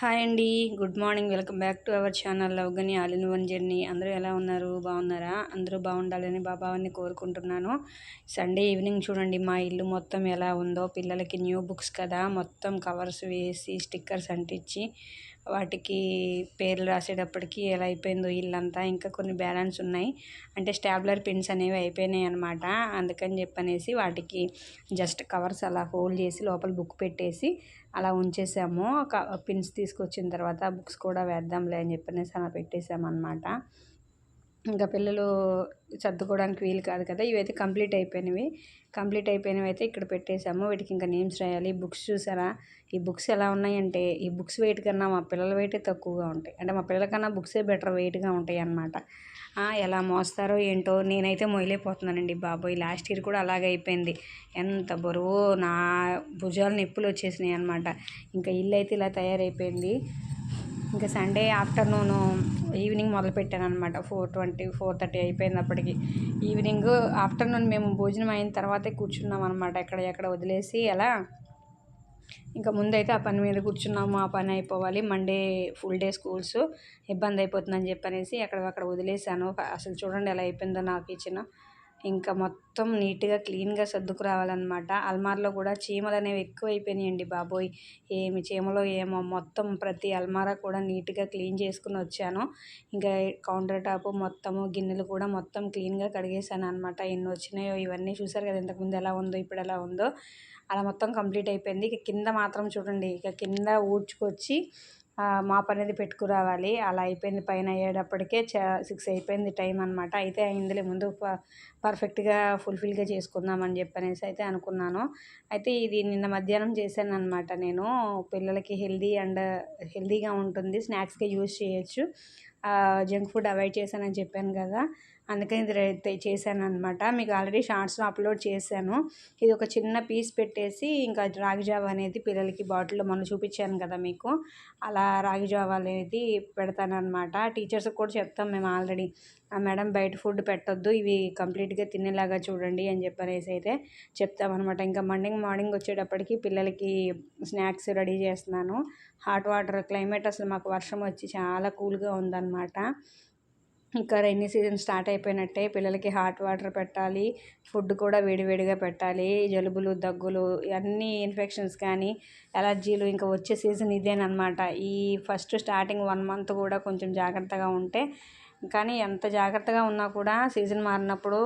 Hi అండి. Good morning. Welcome back to our channel లవ్గని all in one journey. అందరూ ఎలా ఉన్నారు? బాగున్నారా? అందరూ బాగుండాలని బాబావాన్ని కోరుకుంటున్నాను. సండే ఈవినింగ్ చూడండి మా ఇల్లు మొత్తం ఎలా ఉందో. పిల్లలకి న్యూ బుక్స్ కదా. మొత్తం కవర్స్ వేసి స్టిక్కర్స్ అంటించి వాటికి పేర్లు రాసేటప్పటికి ఎలా అయిపోయిందో ఇల్లంతా ఇంకా కొన్ని బ్యాలెన్స్ ఉన్నాయి. అంటే స్టాబ్లర్ పిన్స్ అనేవి అయిపోయినాయి అనమాట అందుకని చెప్పనేసి వాటికి జస్ట్ కవర్స్ అలా హోల్డ్ చేసి లోపల బుక్ పెట్టేసి అలా ఉంచేసాము. పిన్స్ తీసుకొచ్చిన తర్వాత బుక్స్ కూడా వేద్దాంలే అని చెప్పనేసి అలా పెట్టేసామన్నమాట. ఇంకా పిల్లలు సర్దుకోవడానికి వీలు కాదు కదా ఇవైతే కంప్లీట్ అయిపోయినవి. కంప్లీట్ అయిపోయినవి అయితే ఇక్కడ పెట్టేశాము. వీటికి ఇంకా నేమ్స్ రాయాలి. బుక్స్ చూసారా? ఈ బుక్స్ ఎలా ఉన్నాయంటే ఈ బుక్స్ వెయిట్ కన్నా మా పిల్లల వెయిటే తక్కువగా ఉంటాయి. అంటే మా పిల్లల కన్నా బుక్సే బెటర్ వెయిట్గా ఉంటాయి అన్నమాట. ఎలా మోస్తారో ఏంటో నేనైతే మొయలేకపోతున్నానండి బాబోయ్. లాస్ట్ ఇయర్ కూడా అలాగే అయిపోయింది. ఎంత బరువు నా భుజాలు నొప్పులు వచ్చేసినాయి అనమాట ఇంకా ఇల్లు అయితే ఇలా తయారైపోయింది. ఇంకా సండే ఆఫ్టర్నూను ఈవినింగ్ మొదలుపెట్టాను అనమాట ఫోర్ ట్వంటీ ఫోర్ థర్టీ అయిపోయినప్పటికీ. ఈవినింగ్ ఆఫ్టర్నూన్ మేము భోజనం అయిన తర్వాతే కూర్చున్నాం అనమాట ఎక్కడ ఎక్కడ వదిలేసి అలా ఇంకా ముందైతే ఆ పని మీద కూర్చున్నాము. ఆ పని అయిపోవాలి. Monday full day schools. ఇబ్బంది అయిపోతుందని చెప్పనేసి అక్కడ వదిలేసాను అసలు చూడండి ఎలా అయిపోయిందో నాకు ఇచ్చిన ఇంకా మొత్తం నీట్గా క్లీన్గా సర్దుకు రావాలన్నమాట. అల్మార్లో కూడా చీమలు అనేవి ఎక్కువ అయిపోయినాయండి బాబోయ్. ఏమి చీమలో ఏమో మొత్తం ప్రతి అల్మారా కూడా నీట్గా క్లీన్ చేసుకుని వచ్చాను. ఇంకా కౌంటర్ టాప్ మొత్తము గిన్నెలు కూడా మొత్తం క్లీన్గా కడిగేసాను అనమాట ఎన్ని వచ్చినాయో ఇవన్నీ చూసారు కదా ఇంతకుముందు ఎలా ఉందో ఇప్పుడు ఎలా ఉందో. అలా మొత్తం కంప్లీట్ అయిపోయింది. ఇక కింద మాత్రం చూడండి ఇక కింద ఊడ్చుకొచ్చి మాప్ అనేది పెట్టుకురావాలి. అలా అయిపోయింది. పైన అయ్యేటప్పటికే చా సిక్స్ అయిపోయింది టైం అనమాట అయితే అయిందిలే ముందు పర్ఫెక్ట్గా ఫుల్ఫిల్గా చేసుకుందామని చెప్పనేసి అయితే అనుకున్నాను. అయితే ఇది నిన్న మధ్యాహ్నం చేశాను అనమాట నేను. పిల్లలకి హెల్దీ అండ్ హెల్దీగా ఉంటుంది. స్నాక్స్గా యూజ్ చేయొచ్చు. జంక్ ఫుడ్ అవాయిడ్ చేశానని చెప్పాను కదా. అందుకని ఇది చేశాను అనమాట మీకు ఆల్రెడీ షార్ట్స్లో అప్లోడ్ చేశాను. ఇది ఒక చిన్న పీస్ పెట్టేసి ఇంకా రాగి జావ అనేది పిల్లలకి బాటిల్లో మొన్న చూపించాను కదా మీకు. అలా రాగి జావ అనేది పెడతానమాట టీచర్స్కి కూడా చెప్తాం మేము ఆల్రెడీ మేడం బయట ఫుడ్ పెట్టొద్దు ఇవి కంప్లీట్గా తినేలాగా చూడండి అని చెప్పనేసి అయితే చెప్తామన్నమాట. ఇంకా మార్నింగ్ మార్నింగ్ వచ్చేటప్పటికి పిల్లలకి స్నాక్స్ రెడీ చేస్తున్నాను. హాట్ వాటర్ క్లైమేట్ అసలు మాకు వర్షం వచ్చి చాలా కూల్గా ఉందన్నమాట. ఇంకా రైనీ సీజన్ స్టార్ట్ అయిపోయినట్టే పిల్లలకి హాట్ వాటర్ పెట్టాలి ఫుడ్ కూడా వేడివేడిగా పెట్టాలి జలుబులు దగ్గులు అన్నీ ఇన్ఫెక్షన్స్ కానీ ఎలర్జీలు ఇంకా వచ్చే సీజన్ ఇదేనమాట ఈ ఫస్ట్ స్టార్టింగ్ వన్ మంత్ కూడా కొంచెం జాగ్రత్తగా ఉంటే కానీ ఎంత జాగ్రత్తగా ఉన్నా కూడా సీజన్ మారినప్పుడు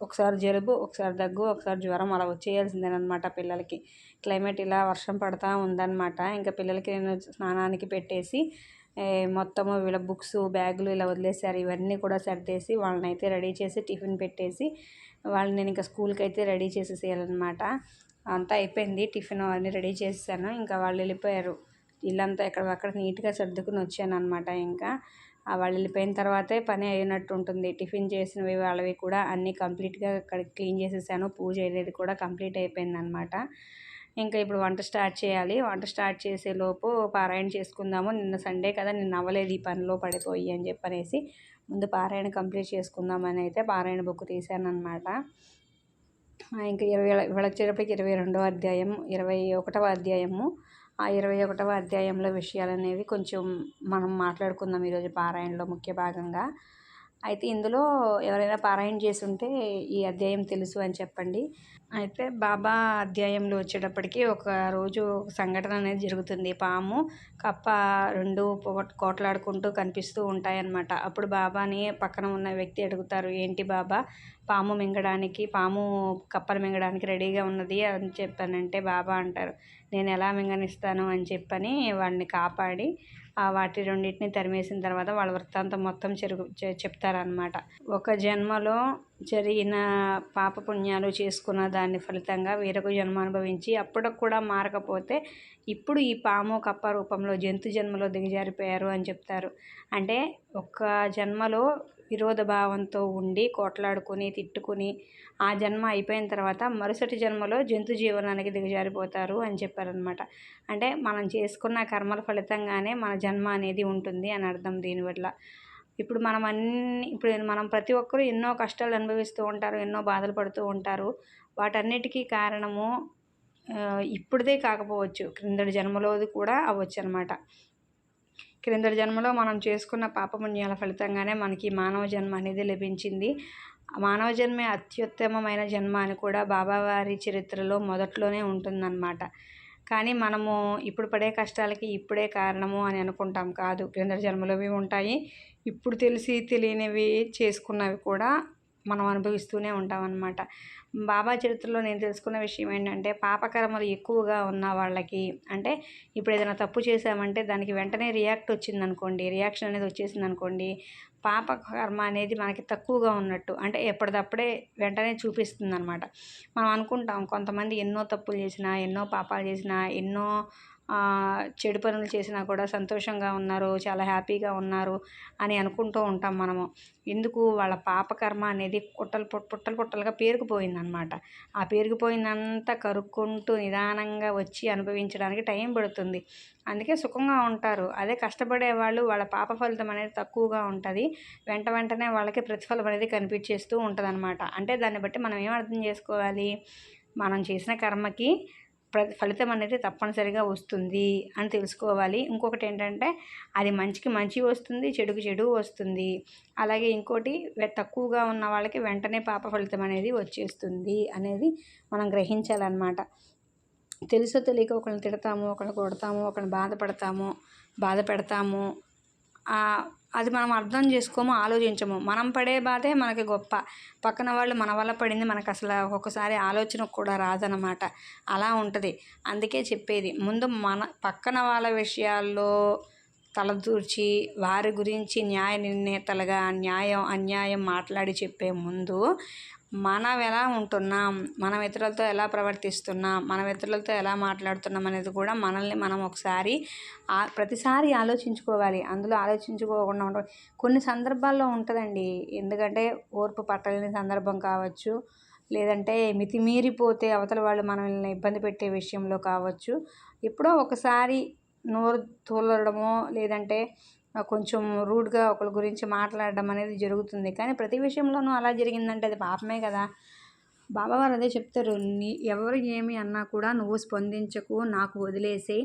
ఒకసారి జలుబు ఒకసారి దగ్గు ఒకసారి జ్వరం అలా వచ్చేయాల్సిందేనమాట పిల్లలకి. క్లైమేట్ ఇలా వర్షం పడతా ఉందన్నమాట. ఇంకా పిల్లలకి నేను స్నానానికి పెట్టేసి మొత్తము వీళ్ళ బుక్స్ బ్యాగులు ఇలా వదిలేసారు ఇవన్నీ కూడా సర్దేసి వాళ్ళని అయితే రెడీ చేసి టిఫిన్ పెట్టేసి వాళ్ళని నేను ఇంకా స్కూల్కి అయితే రెడీ చేసేసేయాలన్నమాట. అంతా అయిపోయింది. టిఫిన్ అన్నీ రెడీ చేసేసాను. ఇంకా వాళ్ళు వెళ్ళిపోయారు. ఇల్లంతా ఎక్కడక్కడ నీట్గా సర్దుకుని వచ్చాను అనమాట ఇంకా వాళ్ళు వెళ్ళిపోయిన తర్వాతే పని అయినట్టు ఉంటుంది. టిఫిన్ చేసినవి వాళ్ళవి కూడా అన్నీ కంప్లీట్గా క్లీన్ చేసేసాను. పూజ అనేది కూడా కంప్లీట్ అయిపోయింది అనమాట ఇంకా ఇప్పుడు వంట స్టార్ట్ చేయాలి. వంట స్టార్ట్ చేసే లోపు పారాయణ చేసుకుందాము. నిన్న సండే కదా నిన్న అవ్వలేదు ఈ పనిలో పడిపోయి అని చెప్పనేసి ముందు పారాయణ కంప్లీట్ చేసుకుందామని అయితే పారాయణ బుక్ తీశాను అనమాట ఇంకా ఇరవై ఇవాళ వచ్చేటప్పటికి ఇరవై రెండవ అధ్యాయం ఇరవై ఒకటవ అధ్యాయము. ఆ ఇరవై ఒకటవ అధ్యాయంలో విషయాలు అనేవి కొంచెం మనం మాట్లాడుకుందాం ఈరోజు పారాయణలో ముఖ్య భాగంగా. అయితే ఇందులో ఎవరైనా పారాయణ చేసి ఉంటే ఈ అధ్యాయం తెలుసు అని చెప్పండి. అయితే బాబా అధ్యాయంలో వచ్చేటప్పటికి ఒక రోజు సంఘటన అనేది జరుగుతుంది. పాము కప్ప రెండు కోట్లాడుకుంటూ కనిపిస్తూ ఉంటాయన్నమాట. అప్పుడు బాబాని పక్కన ఉన్న వ్యక్తి అడుగుతారు ఏంటి బాబా? పాము మింగడానికి పాము కప్పలు మింగడానికి రెడీగా ఉన్నది అని చెప్పానంటే బాబా అంటారు. నేను ఎలా మింగనిస్తాను? అని చెప్పని వాడిని కాపాడి వాటి రెండింటిని తరిమేసిన తర్వాత వాళ్ళ వృత్తాంతం మొత్తం చెరుగు చెప్తారనమాట ఒక జన్మలో జరిగిన పాప పుణ్యాలు చేసుకున్న దాని ఫలితంగా వేరొక జన్మ అనుభవించి అప్పటికి కూడా మారకపోతే ఇప్పుడు ఈ పాము కప్ప రూపంలో జంతు జన్మలో దిగజారిపోయారు అని చెప్తారు. అంటే ఒక జన్మలో విరోధ భావంతో ఉండి కొట్లాడుకుని తిట్టుకుని ఆ జన్మ అయిపోయిన తర్వాత మరుసటి జన్మలో జంతు జీవనానికి దిగజారిపోతారు అని చెప్పారనమాట అంటే మనం చేసుకున్న కర్మల ఫలితంగానే మన జన్మ అనేది ఉంటుంది అని అర్థం దీనివల్ల ఇప్పుడు మనం అన్ని ఇప్పుడు మనం ప్రతి ఒక్కరూ ఎన్నో కష్టాలు అనుభవిస్తూ ఉంటారు ఎన్నో బాధలు పడుతూ ఉంటారు. వాటన్నిటికీ కారణము ఇప్పుడుదే కాకపోవచ్చు. క్రిందటి జన్మలోది కూడా అవ్వచ్చు అనమాట క్రిందటి జన్మలో మనం చేసుకున్న పాపపుణ్యాల ఫలితంగానే మనకి మానవ జన్మ అనేది లభించింది. మానవ జన్మే అత్యుత్తమమైన జన్మ అని కూడా బాబావారి చరిత్రలో మొదట్లోనే ఉంటుందన్నమాట. కానీ మనము ఇప్పుడు పడే కష్టాలకి ఇప్పుడే కారణము అని అనుకుంటాం కాదు. క్రిందటి జన్మలోవి ఉంటాయి. ఇప్పుడు తెలిసి తెలియనివి చేసుకున్నవి కూడా మనం అనుభవిస్తూనే ఉంటాం అన్నమాట బాబా చరిత్రలో నేను తెలుసుకున్న విషయం ఏంటంటే పాపకర్మలు ఎక్కువగా ఉన్న వాళ్ళకి అంటే ఇప్పుడు ఏదైనా తప్పు చేసామంటే దానికి వెంటనే రియాక్ట్ వచ్చిందనుకోండి రియాక్షన్ అనేది వచ్చేసింది అనుకోండి పాప కర్మ అనేది మనకి తక్కువగా ఉన్నట్టు అంటే ఎప్పటిదప్పుడే వెంటనే చూపిస్తుంది అనమాట మనం అనుకుంటాం కొంతమంది ఎన్నో తప్పులు చేసినా ఎన్నో పాపాలు చేసినా ఎన్నో చెడు పనులు చేసినా కూడా సంతోషంగా ఉన్నారు చాలా హ్యాపీగా ఉన్నారు అని అనుకుంటూ ఉంటాం మనము. ఎందుకు? వాళ్ళ పాపకర్మ అనేది పుట్టలు పుట్టలు పుట్టలుగా పేరుకుపోయిందనమాట ఆ పేరుకుపోయిందంతా కరుక్కుంటూ నిదానంగా వచ్చి అనుభవించడానికి టైం పడుతుంది. అందుకే సుఖంగా ఉంటారు. అదే కష్టపడే వాళ్ళు వాళ్ళ పాప ఫలితం అనేది తక్కువగా ఉంటుంది. వెంట వెంటనే వాళ్ళకి ప్రతిఫలం అనేది కనిపించేస్తూ ఉంటుంది అంటే దాన్ని బట్టి మనం ఏం అర్థం చేసుకోవాలి? మనం చేసిన కర్మకి ఫలితం అనేది తప్పనిసరిగా వస్తుంది అని తెలుసుకోవాలి. ఇంకొకటి ఏంటంటే అది మంచికి మంచి వస్తుంది చెడుకు చెడు వస్తుంది. అలాగే ఇంకోటి తక్కువగా ఉన్న వాళ్ళకి వెంటనే పాప ఫలితం అనేది వచ్చేస్తుంది అనేది మనం గ్రహించాలన్నమాట. తెలుసో తెలియక ఒకరిని తిడతాము ఒకరిని కొడతాము ఒకరిని బాధపడతాము బాధ పెడతాము అది మనం అర్థం చేసుకోము ఆలోచించము. మనం పడే బాధే మనకి గొప్ప. పక్కన వాళ్ళు మన వల్ల పడింది మనకు అసలు ఒక్కొక్కసారి ఆలోచన కూడా రాదనమాట అలా ఉంటుంది. అందుకే చెప్పేది. ముందు మన పక్కన వాళ్ళ విషయాల్లో తలదూర్చి వారి గురించి న్యాయ నిర్ణేతలుగా న్యాయం అన్యాయం మాట్లాడి చెప్పే ముందు మనం ఎలా ఉంటున్నాం? మనం ఇతరులతో ఎలా ప్రవర్తిస్తున్నాం? మనం ఇతరులతో ఎలా మాట్లాడుతున్నాం అనేది కూడా మనల్ని మనం ఒకసారి ప్రతిసారి ఆలోచించుకోవాలి. అందులో ఆలోచించుకోకుండా ఉండాలి కొన్ని సందర్భాల్లో ఉంటుందండి. ఎందుకంటే ఓర్పు పట్టలేని సందర్భం కావచ్చు లేదంటే మితిమీరిపోతే అవతల వాళ్ళు మనల్ని ఇబ్బంది పెట్టే విషయంలో కావచ్చు. ఎప్పుడో ఒకసారి నోరు తోలడమో లేదంటే కొంచెం రూడ్గా ఒకరి గురించి మాట్లాడడం అనేది జరుగుతుంది. కానీ ప్రతి విషయంలోనూ అలా జరిగిందంటే అది పాపమే కదా. బాబావారు అదే చెప్తారు నీ ఎవరు ఏమి అన్నా కూడా నువ్వు స్పందించకు నాకు వదిలేసి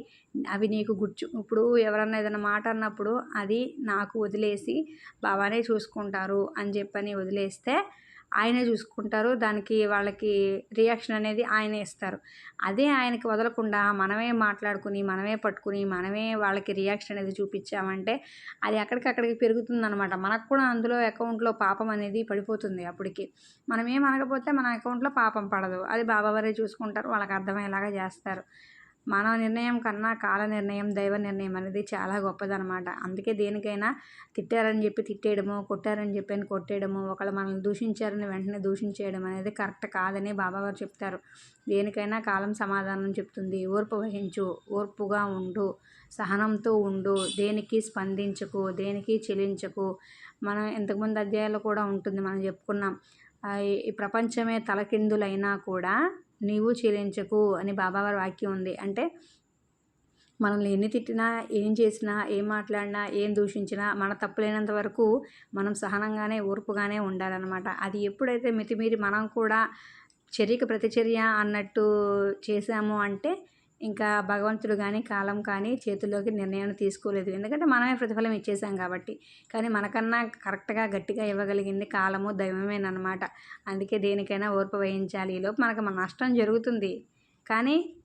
అవి నీకు గుర్చు ఇప్పుడు ఎవరన్నా ఏదైనా మాట అన్నప్పుడు అది నాకు వదిలేసి బాబానే చూసుకుంటారు అని చెప్పని వదిలేస్తే ఆయనే చూసుకుంటారు. దానికి వాళ్ళకి రియాక్షన్ అనేది ఆయనే ఇస్తారు. అదే ఆయనకి వదలకుండా మనమే మాట్లాడుకుని మనమే పట్టుకుని మనమే వాళ్ళకి రియాక్షన్ అనేది చూపించామంటే అది అక్కడికక్కడికి పెరుగుతుందనమాట మనకు కూడా అందులో అకౌంట్లో పాపం అనేది పడిపోతుంది అప్పటికి. మనం ఏం అనకపోతే మన అకౌంట్లో పాపం పడదు. అది బాబావారే చూసుకుంటారు. వాళ్ళకి అర్థమయ్యేలాగా చేస్తారు. మన నిర్ణయం కన్నా కాల నిర్ణయం దైవ నిర్ణయం అనేది చాలా గొప్పదనమాట. అందుకే దేనికైనా తిట్టారని చెప్పి తిట్టేయడము కొట్టారని చెప్పి కొట్టేయడము ఒకళ్ళు మనల్ని దూషించారని వెంటనే దూషించేయడం అనేది కరెక్ట్ కాదని బాబావారు చెప్తారు. దేనికైనా కాలం సమాధానం చెప్తుంది. ఓర్పు వహించు ఓర్పుగా ఉండు సహనంతో ఉండు దేనికి స్పందించకు దేనికి చెలించకు. మనం ఇంతకుముందు అధ్యాయాలు కూడా ఉంటుంది మనం చెప్పుకున్నాం. ఈ ప్రపంచమే తలకిందులైనా కూడా నీవు చీలించకు అని బాబావారి వాక్యం ఉంది. అంటే మనల్ని ఎన్ని తిట్టినా ఏం చేసినా ఏం మాట్లాడినా ఏం దూషించినా మన తప్పులేనంత వరకు మనం సహనంగానే ఓర్పుగానే ఉండాలన్నమాట. అది ఎప్పుడైతే మితిమీరి మనం కూడా చర్యకు ప్రతిచర్య అన్నట్టు చేశాము అంటే ఇంకా భగవంతుడు కానీ కాలం కానీ చేతుల్లోకి నిర్ణయం తీసుకోలేదు. ఎందుకంటే మనమే ప్రతిఫలం ఇచ్చేసాం కాబట్టి. కానీ మనకన్నా కరెక్ట్గా గట్టిగా ఇవ్వగలిగింది కాలము దైవమేనమాట అందుకే దేనికైనా ఓర్పు వహించాలి ఈలోపు మనకు మన నష్టం జరుగుతుంది. కానీ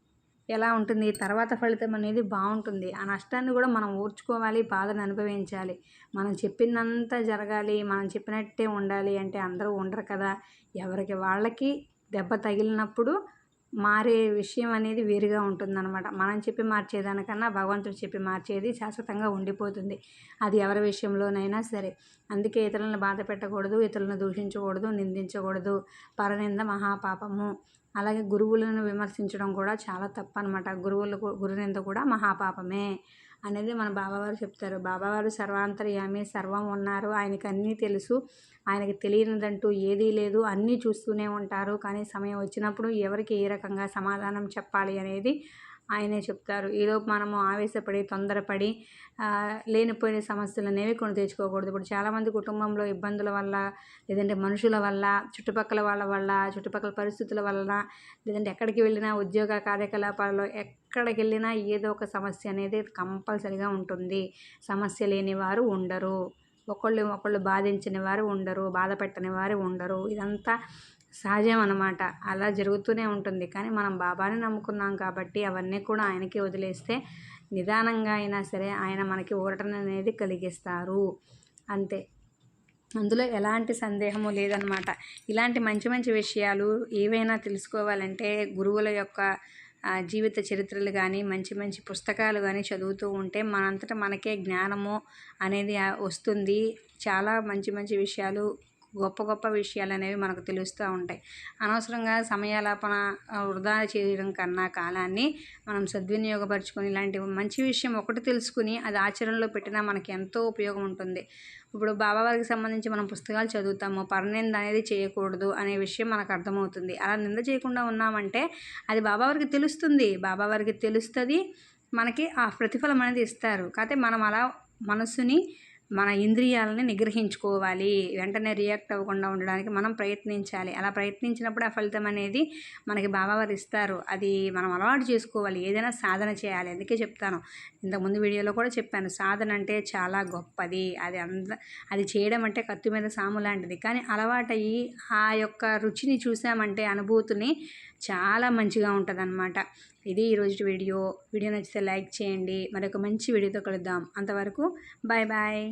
ఎలా ఉంటుంది? తర్వాత ఫలితం అనేది బాగుంటుంది. ఆ నష్టాన్ని కూడా మనం ఓర్చుకోవాలి బాధను అనుభవించాలి. మనం చెప్పిందంతా జరగాలి మనం చెప్పినట్టే ఉండాలి అంటే అందరూ ఉండరు కదా. ఎవరికి వాళ్ళకి దెబ్బ తగిలినప్పుడు మారే విషయం అనేది వేరుగా ఉంటుందన్నమాట. మనం చెప్పి మార్చేదానికన్నా భగవంతుడు చెప్పి మార్చేది శాశ్వతంగా ఉండిపోతుంది. అది ఎవరి విషయంలోనైనా సరే. అందుకే ఇతరులను బాధ పెట్టకూడదు ఇతరులను దూషించకూడదు నిందించకూడదు. పరనింద మహాపాపము. అలాగే గురువులను విమర్శించడం కూడా చాలా తప్పు అనమాట గురువులు గురునింద కూడా మహాపాపమే. అనేది మన బాబావారు చెప్తారు. బాబావారు సర్వాంతర్యామి సర్వం ఉన్నారు. ఆయనకి అన్నీ తెలుసు. ఆయనకి తెలియనిదంటూ ఏదీ లేదు. అన్నీ చూస్తూనే ఉంటారు. కానీ సమయం వచ్చినప్పుడు ఎవరికి ఏ రకంగా సమాధానం చెప్పాలి అనేది ఆయనే చెప్తారు. ఈలోపు మనము ఆవేశపడి తొందరపడి లేనిపోయిన సమస్యలు అనేవి కొని తెచ్చుకోకూడదు. ఇప్పుడు చాలామంది కుటుంబంలో ఇబ్బందుల వల్ల లేదంటే మనుషుల వల్ల చుట్టుపక్కల వాళ్ళ వల్ల చుట్టుపక్కల పరిస్థితుల వల్ల లేదంటే ఎక్కడికి వెళ్ళినా ఉద్యోగ కార్యకలాపాలలో ఎక్కడికి వెళ్ళినా ఏదో ఒక సమస్య అనేది కంపల్సరిగా ఉంటుంది. సమస్య లేని వారు ఉండరు. ఒకళ్ళు ఒకళ్ళు బాధించని వారు ఉండరు బాధ పెట్టని వారు ఉండరు. ఇదంతా సహజం అన్నమాట అలా జరుగుతూనే ఉంటుంది. కానీ మనం బాబాని నమ్ముకున్నాం కాబట్టి అవన్నీ కూడా ఆయనకి వదిలేస్తే నిదానంగా అయినా సరే ఆయన మనకి ఊరటన అనేది కలిగిస్తారు. అంతే. అందులో ఎలాంటి సందేహము లేదనమాట ఇలాంటి మంచి మంచి విషయాలు ఏవైనా తెలుసుకోవాలంటే గురువుల యొక్క జీవిత చరిత్రలు కానీ మంచి మంచి పుస్తకాలు కానీ చదువుతూ ఉంటే మనంతట మనకే జ్ఞానము అనేది వస్తుంది. చాలా మంచి మంచి విషయాలు గొప్ప గొప్ప విషయాలు అనేవి మనకు తెలుస్తూ ఉంటాయి. అనవసరంగా సమయాలాపన వృధా చేయడం కన్నా కాలాన్ని మనం సద్వినియోగపరచుకొని ఇలాంటి మంచి విషయం ఒకటి తెలుసుకుని అది ఆచరణలో పెట్టినా మనకి ఎంతో ఉపయోగం ఉంటుంది. ఇప్పుడు బాబావారికి సంబంధించి మనం పుస్తకాలు చదువుతాము పరనింద అనేది చేయకూడదు అనే విషయం మనకు అర్థమవుతుంది. అలా నింద చేయకుండా ఉన్నామంటే అది బాబావారికి తెలుస్తుంది. బాబావారికి తెలుస్తుంది మనకి ఆ ప్రతిఫలం అనేది ఇస్తారు. కాకపోతే మనం అలా మనసుని మన ఇంద్రియాలని నిగ్రహించుకోవాలి. వెంటనే రియాక్ట్ అవ్వకుండా ఉండడానికి మనం ప్రయత్నించాలి. అలా ప్రయత్నించినప్పుడు ఆ ఫలితం అనేది మనకి బాబావారు ఇస్తారు. అది మనం అలవాటు చేసుకోవాలి. ఏదైనా సాధన చేయాలి. అందుకే చెప్తాను. ఇంతకుముందు వీడియోలో కూడా చెప్పాను. సాధన అంటే చాలా గొప్పది. అది అంద అది చేయడం అంటే కత్తి మీద సాము లాంటిది. కానీ అలవాటయ్యి ఆ యొక్క రుచిని చూసామంటే అనుభూతిని చాలా మంచిగా ఉంటుంది ఇది ఈరోజు వీడియో. వీడియో నచ్చితే లైక్ చేయండి. మరొక మంచి వీడియోతో కలుద్దాం. అంతవరకు బాయ్ బాయ్